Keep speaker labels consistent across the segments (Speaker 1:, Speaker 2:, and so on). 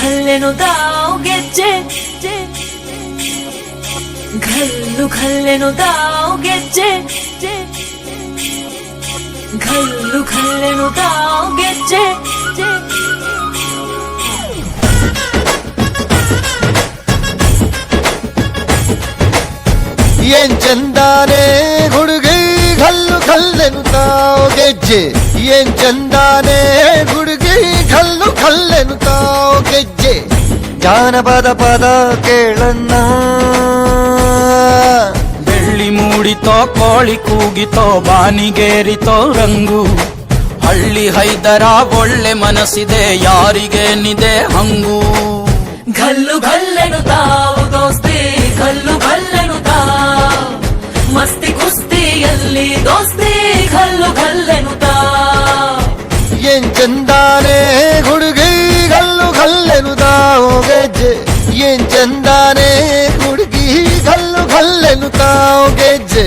Speaker 1: ಘಲ್ಲು ಘಲ್ಲೆನುದಾವ್ ಗೆಜ್ಜೆ ಘಲ್ಲು ಘಲ್ಲೆನುದಾವ್ ಗೆಜ್ಜೆ ಘಲ್ಲು ಘಲ್ಲೆನುದಾವ್ ಗೆಜ್ಜೆ
Speaker 2: ಏನ್ ಚಂದಾನೆ ಹುಡುಗಿ ಕಲ್ಲು ಕಲ್ಲೆನು ತಾವು ಗೆಜ್ಜೆ ಏನ್ ಚಂದಾನೆ ಹುಡುಗಿ ಕಲ್ಲು ಕಲ್ಲೆನು ತಾವು ಗೆಜ್ಜೆ ಜಾನಪದ ಪದ ಕೇಳನ್ನ
Speaker 3: ಬೆಳ್ಳಿ ಮೂಡಿತೋ, ಕೋಳಿ ಕೂಗಿತೋ, ಬಾನಿಗೇರಿತೋ, ರಂಗು. ಹಳ್ಳಿ ಹೈದರ, ಒಳ್ಳೆ ಮನಸ್ಸಿದೆ, ಯಾರಿಗೇನಿದೆ ಹಂಗು.
Speaker 1: ಘಲ್ಲು ಘಲ್ಲೆನುದಾವ್ ದೋಸ್ತಿ.
Speaker 2: ಏನ್ ಚಂದಾನೆ ಹುಡುಗಿ ಕಲ್ಲು ಕಲ್ಲೆನು ತಾವು ಗೆಜ್ಜೆ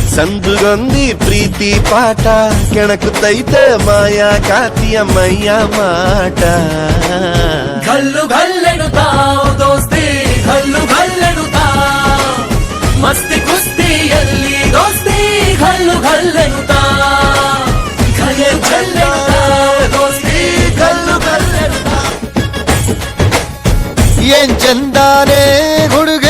Speaker 2: ಸಂದುಗೊಂದಿ ಪ್ರೀತಿ ಪಾಠ ಕೆಣಕುತ್ತೈತೆ ಮಾಯಾ ಕಾತಿಯ ಮೈಯ ಮಾಟ
Speaker 1: ಘಲ್ಲು ಘಲ್ಲೆನುದಾವ್ ದೋಸ್ತಿ ಘಲ್ಲು ಘಲ್ಲೆನುದಾವ್ ಮಸ್ತಿ ಕುಸ್ತಿಯಲ್ಲಿ ದೋಸ್ತಿ ಘಲ್ಲು ಘಲ್ಲೆನುದಾವ್ ಘಲ್ಲು ಘಲ್ಲೆನುದಾವ್ ದೋಸ್ತಿ ಘಲ್ಲು ಘಲ್ಲೆನುದಾವ್
Speaker 2: ಏನ್ ಚಂದಾನೆ ಹುಡುಗಿ ಕಲ್ಲು